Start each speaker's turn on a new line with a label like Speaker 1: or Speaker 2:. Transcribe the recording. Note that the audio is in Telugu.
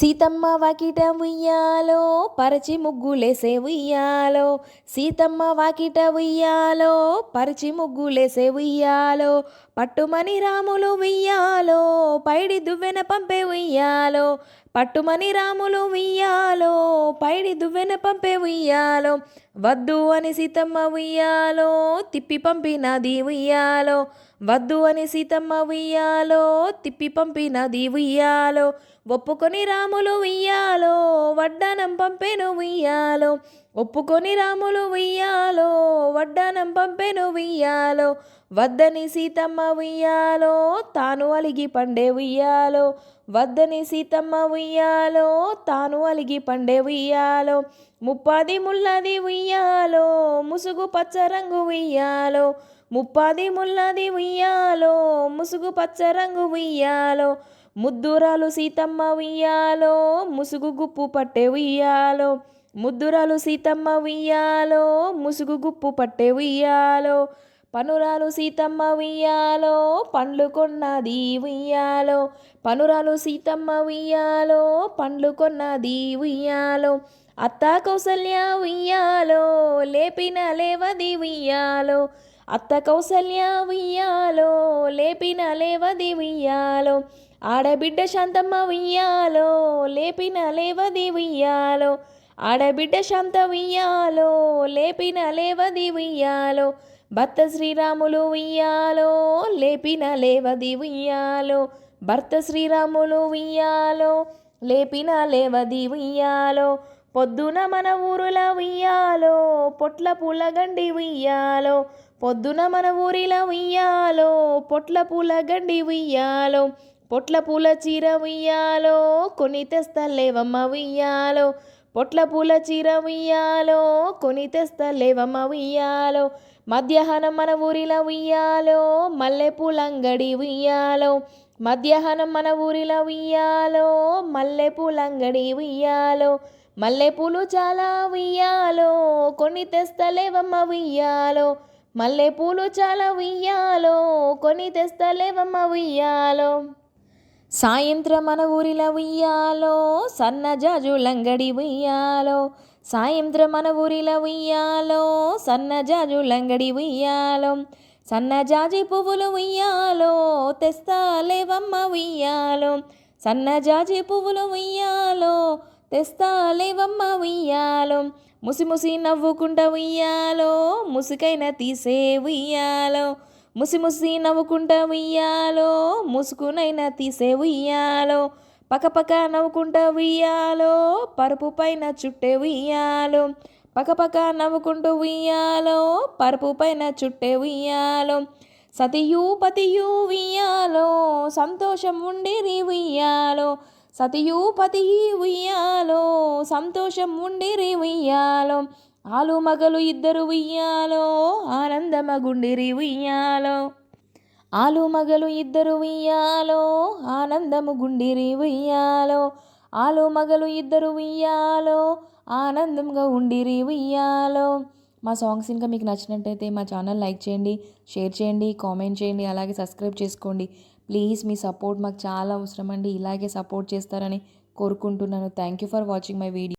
Speaker 1: సీతమ్మ వాకిట ఉయ్యాలో పరచి ముగ్గులేసే ఉయ్యాలో. సీతమ్మ వాకిట ఉయ్యాలో పరచి ముగ్గులేసే ఉయ్యాలో. పట్టుమని రాములు ఉయ్యాలో పైడి దువ్వెన పంపే ఉయ్యాలో. పట్టుమని రాములు ఉయ్యాలో పైడి దువ్వెన పంపే ఉయ్యాలో. వద్దు అని సీతమ్మ ఉయ్యాలో తిప్పి పంపినది ఉయ్యాలో. వద్దు అని సీతమ్మ ఉయ్యాలో తిప్పి పంపినది ఉయ్యాలో ఒప్పుకొని రాములు ఉయ్యాలో వడ్డానం పంపెను ఉయ్యాలో ఒప్పుకొని రాములు ఉయ్యాలో వడ్డానం పంపెను ఉయ్యాలో వద్దని సీతమ్మ ఉయ్యాలో తాను అలిగి పండే ఉయ్యాలో వద్దని సీతమ్మ ఉయ్యాలో తాను అలిగి పండే ఉయ్యాలో ముప్పాది ముల్లది ఉయ్యాలో ముసుగు పచ్చ రంగు ఉయ్యాలో. ముప్పాది ముల్లది ఉయ్యాలో ముసుగు పచ్చ రంగు ఉయ్యాలో. ముద్దురాలు సీతమ్మ ఉయ్యాలో ముసుగు గుప్పు పట్టే ఉయ్యాలో. ముద్దురాలు సీతమ్మ ఉయ్యాలో ముసుగు గుప్పు పట్టే ఉయ్యాలో. పనురాలు సీతమ్మ ఉయ్యాలో పండ్లు కొన్నది ఉయ్యాలో. పనురాలు సీతమ్మ ఉయ్యాలో పండ్లు కొన్నది ఉయ్యాలో. అత్త కౌసల్య ఉయ్యాలో లేపిన లేవది ఉయ్యాలో. అత్త కౌసల్య ఉయ్యాలో లేపిన లేవది ఉయ్యాలో. ఆడబిడ్డ శాంతమ్మ ఉయ్యాలో లేపిన లేవది ఉయ్యాలో. ఆడబిడ్డ శాంత ఉయ్యాలో లేపిన లేవది ఉయ్యాలో. భర్త శ్రీరాములు ఉయ్యాలో లేపిన లేవది ఉయ్యాలో. భర్త శ్రీరాములు ఉయ్యాలో లేపిన లేవది ఉయ్యాలో. పొద్దున మన ఊరుల ఉయ్యాలో పొట్ల పూలగండి ఉయ్యాలో. పొద్దున మన ఊరిల ఉయ్యాలో పొట్ల పూలగండి ఉయ్యాలో. పొట్ల పూల చీర ఉయ్యాలో కొని తెస్తలేవమ్మ ఉయ్యాలో. పొట్ల పూల చీర ఉయ్యాలో కొని తెస్తలేవమ్మ ఉయ్యాలో. మధ్యాహ్నం మన ఊరిలో ఉయ్యాలో మల్లెపూలంగడి ఉయ్యాలో. మధ్యాహ్నం మన ఊరిలో ఉయ్యాలో మల్లెపూలంగడి ఉయ్యాలో మల్లెపూలు చాలా ఉయ్యాలో కొన్ని తెస్తలేవమ్మ ఉయ్యాలో మల్లెపూలు చాలా ఉయ్యాలో కొన్ని తెస్తలేవమ్మ ఉయ్యాలో. సాయంత్రం మన ఊరిలో ఉయ్యాలో సన్నజాజులంగడి ఉయ్యాలో సాయంత్రం మన ఊరిలో ఉయ్యాలో సన్నజాజులంగడి ఉయ్యాలో సన్నజాజి పువ్వులు ఉయ్యాలో తెస్తాలేవమ్మ ఉయ్యాలో. సన్నజాజి పువ్వులు ఉయ్యాలో తెస్తాలేవమ్మ ఉయ్యాలో. ముసి ముసి నవ్వుకుంటా ఉయ్యాలో ముసుకైన తీసే ఉయ్యాలో. ముసి ముసి నవ్వుకుంటా ఉయ్యాలో ముసుకునైనా తీసే ఉయ్యాలో. పక్కపక్క నవ్వుకుంటా ఉయ్యాలో పరుపు పైన చుట్టే ఉయ్యాలో. పకపక నవ్వుకుంటూ ఉయ్యాలో పరుపు పైన చుట్టే ఉయ్యాలో. సతియు పతియు ఉయ్యాలో సంతోషం ఉండిరి ఉయ్యాలో. సతియు పతి ఉయ్యాలో సంతోషం ఉండిరి ఉయ్యాలో. ఆలు మగలు ఇద్దరు ఉయ్యాలో ఆనందమగుండిరి ఉయ్యాలో. ఆలు మగలు ఇద్దరు ఉయ్యాలో ఆనందము గుండిరి ఉయ్యాలో. ఆలు మగలు ఇద్దరు ఉయ్యాలో ఆనందంగా ఉండిరి ఉయ్యాలో. మా సాంగ్స్ ఇంకా మీకు నచ్చినట్టయితే మా ఛానల్ లైక్ చేయండి షేర్ చేయండి కామెంట్ చేయండి అలాగే సబ్స్క్రైబ్ చేసుకోండి. ప్లీజ్ మీ సపోర్ట్ మాకు చాలా అవసరం అండి. ఇలాగే సపోర్ట్ చేస్తారని కోరుకుంటున్నాను. Thank you for watching my video.